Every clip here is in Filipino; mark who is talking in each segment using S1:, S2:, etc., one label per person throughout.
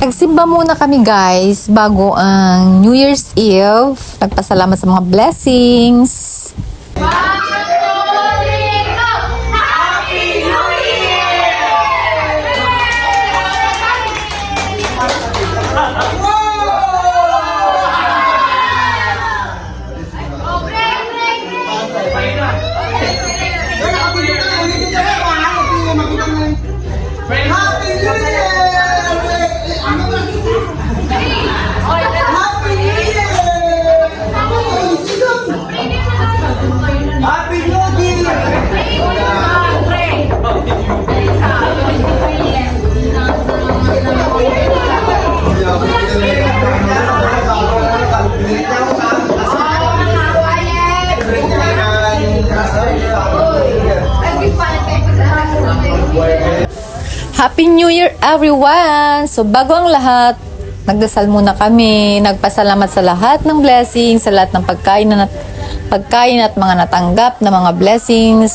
S1: Nagsimba muna kami guys bago ang New Year's Eve. Nagpasalamat sa mga blessings.
S2: Happy New Year
S1: everyone! So bago ang lahat, nagdasal muna kami, nagpasalamat sa lahat ng blessings, sa lahat ng pagkain na pagkain at mga natanggap na mga blessings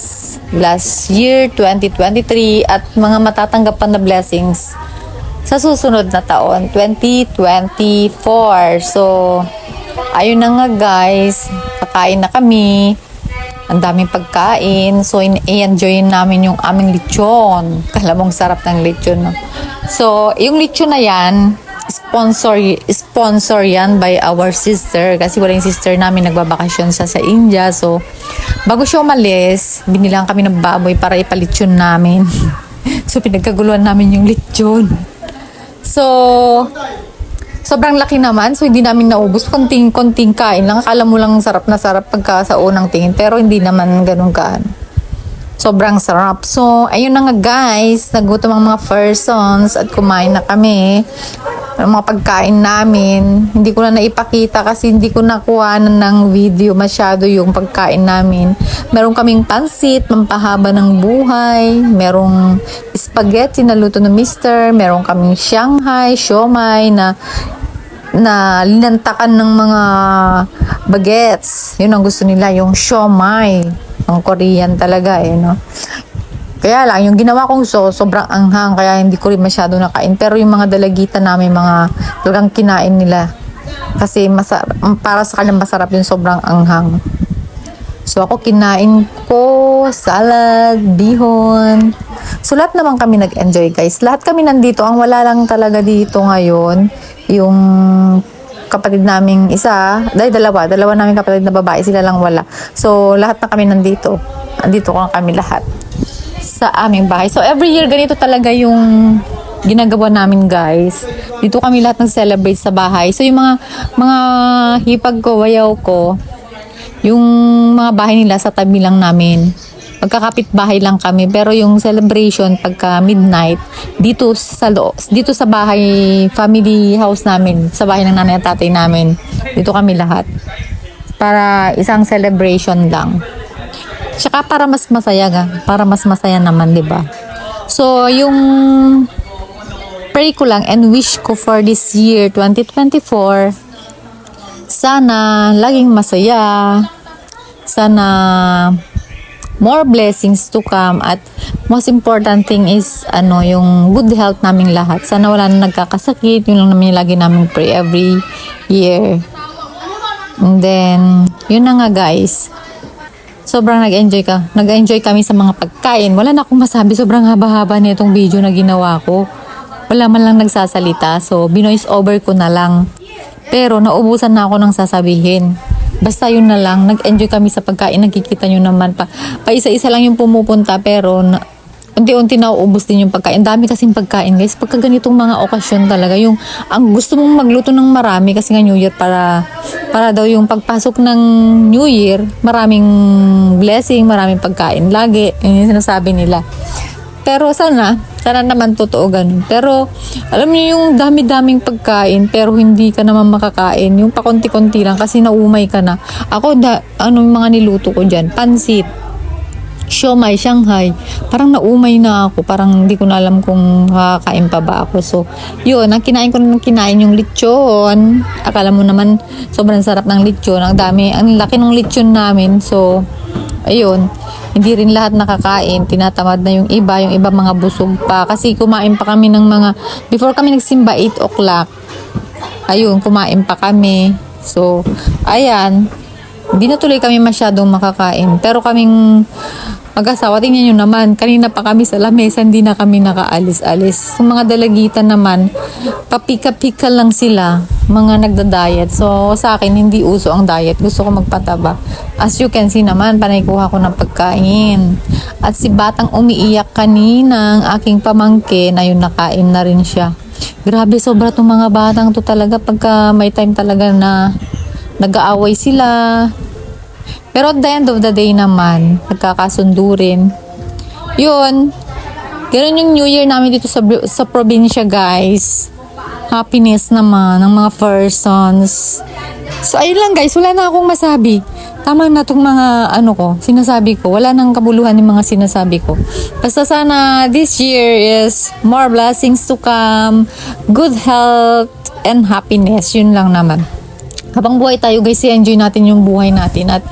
S1: last year 2023 at mga matatanggap pa na blessings sa susunod na taon 2024. So ayun na nga guys, kakain na kami. Ang daming pagkain. So, i-enjoy namin yung aming lechon. Kalamong sarap ng lechon. No? So, yung lechon na yan, sponsor, sponsor yan by our sister. Kasi wala yung sister namin nagbabakasyon sa sa India. So, bago siya umalis, binilang kami ng baboy para ipalechon namin. so, pinagkaguluhan namin yung lechon. So, sobrang laki naman. So, hindi namin naubos. Konting, konting kain lang. Akala mo lang sarap na sarap pagka sa unang tingin. Pero hindi naman ganun kaan. Sobrang sarap. So, ayun na nga guys. Nagutom ang mga persons at kumain na kami. Ang mga pagkain namin. Hindi ko na naipakita kasi hindi ko nakuha na ng video masyado yung pagkain namin. Meron kaming pansit, mampahaba ng buhay. Merong spaghetti na luto ng mister. Meron kaming Shanghai, siomay na na linantakan ng mga bagets. Yun ang gusto nila, yung siomay. Ang Korean talaga eh, no? Kaya lang, yung ginawa kong so, sobrang anghang, kaya hindi ko rin masyado nakain. Pero yung mga dalagitan namin, mga talagang kinain nila. Kasi masarap, para sa kanilang masarap yung sobrang anghang. So ako kinain ko salad, bihon. So lahat naman kami nag-enjoy guys. Lahat kami nandito. Ang wala lang talaga dito ngayon, yung kapatid naming isa, dahil dalawa, dalawa namin kapatid na babae, sila lang wala. So lahat na kami nandito. Nandito ko kami lahat sa aming bahay. So every year ganito talaga yung ginagawa namin guys. Dito kami lahat nag-celebrate sa bahay. So yung mga mga hipag ko, wayaw ko, yung mga bahay nila sa tabi lang namin. Magkakapit bahay lang kami pero yung celebration pagka midnight dito sa loo, dito sa bahay family house namin sa bahay ng nanay at tatay namin dito kami lahat para isang celebration lang Tsaka para mas masaya ga, para mas masaya naman, 'di ba? So, yung pray ko lang and wish ko for this year 2024 sana laging masaya. Sana more blessings to come at most important thing is ano yung good health naming lahat. Sana wala na nagkakasakit. Yun lang yung lagi namin pray every year. And then, yun na nga guys sobrang nag-enjoy ka. Nag-enjoy kami sa mga pagkain. Wala na akong masabi. Sobrang haba-haba na itong video na ginawa ko. Wala man lang nagsasalita. So, binoise over ko na lang. Pero, naubusan na ako ng sasabihin. Basta yun na lang. Nag-enjoy kami sa pagkain. Nakikita nyo naman pa. Pa isa-isa lang yung pumupunta. Pero, na, unti-unti nauubos din yung pagkain. Dami kasing pagkain, guys. Pagka ganitong mga okasyon talaga, yung ang gusto mong magluto ng marami kasi nga New Year para para daw yung pagpasok ng New Year, maraming blessing, maraming pagkain lagi. Yun yung sinasabi nila. Pero sana, sana naman totoo ganun. Pero, alam niyo yung dami-daming pagkain, pero hindi ka naman makakain. Yung pakonti-konti lang kasi naumay ka na. Ako, da, ano yung mga niluto ko dyan? Pansit, siomay, Shanghai, parang naumay na ako. Parang hindi ko na alam kung kakain pa ba ako. So, yun, ang kinain ko na kinain yung lechon. Akala mo naman, sobrang sarap ng lechon. Ang dami, ang laki ng lechon namin. So, ayun. Hindi rin lahat nakakain. Tinatamad na yung iba, yung iba mga busog pa. Kasi kumain pa kami ng mga, before kami nagsimba 8 o'clock, ayun, kumain pa kami. So, ayan, hindi na tuloy kami masyadong makakain. Pero kaming mag-asawa, tingnan nyo naman, kanina pa kami sa lamesa, hindi na kami nakaalis-alis. Yung mga dalagitan naman, papika-pika lang sila, mga nagda-diet. So, sa akin, hindi uso ang diet. Gusto ko magpataba. As you can see naman, panay kuha ko ng pagkain. At si Batang umiiyak kanina, ang aking pamangkin, ayun, nakain na rin siya. Grabe, sobra tong mga batang to talaga pagka may time talaga na nag-aaway sila. Pero at the end of the day naman, nagkakasundo rin. Yun, ganun yung New Year namin dito sa, sa probinsya, guys. Happiness naman ng mga persons. So, ayun lang guys, wala na akong masabi. Tama na itong mga ano ko, sinasabi ko. Wala nang kabuluhan yung mga sinasabi ko. Basta sana this year is more blessings to come, good health, and happiness. Yun lang naman habang buhay tayo guys, i-enjoy natin yung buhay natin at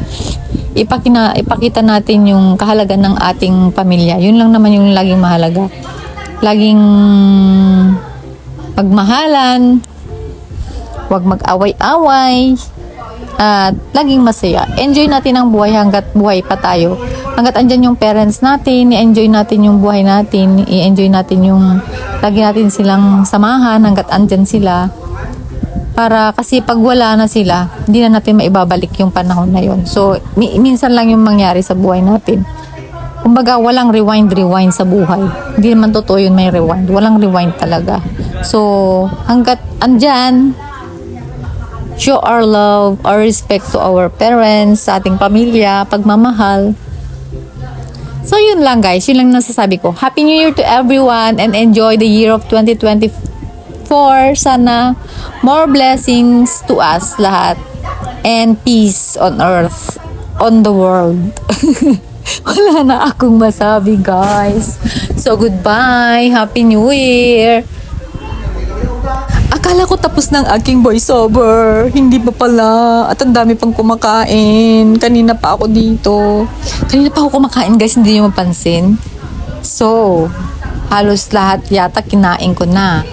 S1: ipakina, ipakita natin yung kahalaga ng ating pamilya. Yun lang naman yung laging mahalaga. Laging magmahalan, huwag mag-away-away, at laging masaya. Enjoy natin ang buhay hanggat buhay pa tayo. Hanggat andyan yung parents natin, i-enjoy natin yung buhay natin, i-enjoy natin yung lagi natin silang samahan hanggat andyan sila para kasi pag wala na sila, hindi na natin maibabalik yung panahon na yon. So, mi- minsan lang yung mangyari sa buhay natin. Kumbaga, walang rewind-rewind sa buhay. Hindi naman totoo yun may rewind. Walang rewind talaga. So, hanggat andyan, show our love, our respect to our parents, sa ating pamilya, pagmamahal. So, yun lang guys. Yun lang nasasabi ko. Happy New Year to everyone and enjoy the year of 2024. Sana more blessings to us lahat and peace on earth, on the world. Wala na akong masabi guys. So, goodbye. Happy New Year. Akala ko tapos ng aking voiceover. Hindi pa pala. At ang dami pang kumakain. Kanina pa ako dito. Kanina pa ako kumakain guys, hindi nyo mapansin. So, halos lahat yata kinain ko na.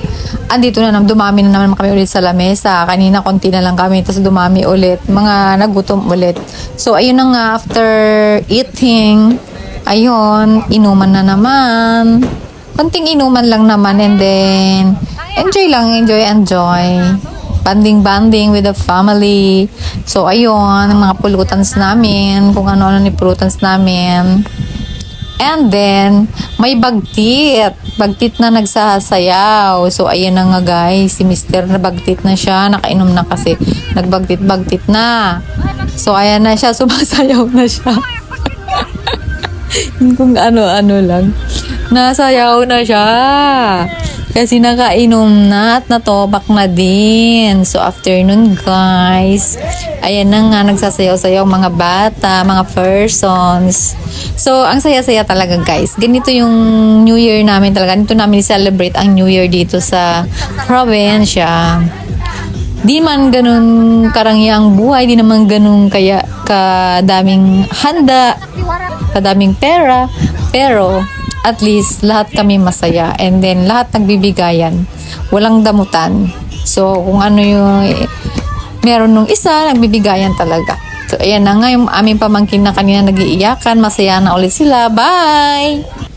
S1: Andito na naman, dumami na naman kami ulit sa lamesa. Kanina konti na lang kami, tapos dumami ulit. Mga nagutom ulit. So, ayun na nga, after eating, ayun, inuman na naman. Konting inuman lang naman and then, enjoy lang, enjoy, enjoy. Banding-banding with the family. So, ayun, mga pulutans namin, kung ano-ano ni pulutans namin. And then, may bagtit. Bagtit na nagsasayaw. So, ayan na nga guys. Si Mr. na bagtit na siya. Nakainom na kasi. Nagbagtit-bagtit na. So, ayan na siya. Sumasayaw na siya. Kung ano-ano lang. Nasayaw na siya. Kasi nakainom na at natobak na din. So, afternoon guys. Ayan na nga, nagsasayaw-sayaw mga bata, mga persons. So, ang saya-saya talaga guys. Ganito yung New Year namin talaga. Ganito namin celebrate ang New Year dito sa probinsya. Di man ganun karangyang buhay, di naman ganun kaya kadaming handa, kadaming pera, pero at least lahat kami masaya and then lahat nagbibigayan. Walang damutan. So, kung ano yung meron nung isa, nagbibigayan talaga. So, ayan na nga yung aming pamangkin na kanina nag-iiyakan. Masaya na ulit sila. Bye!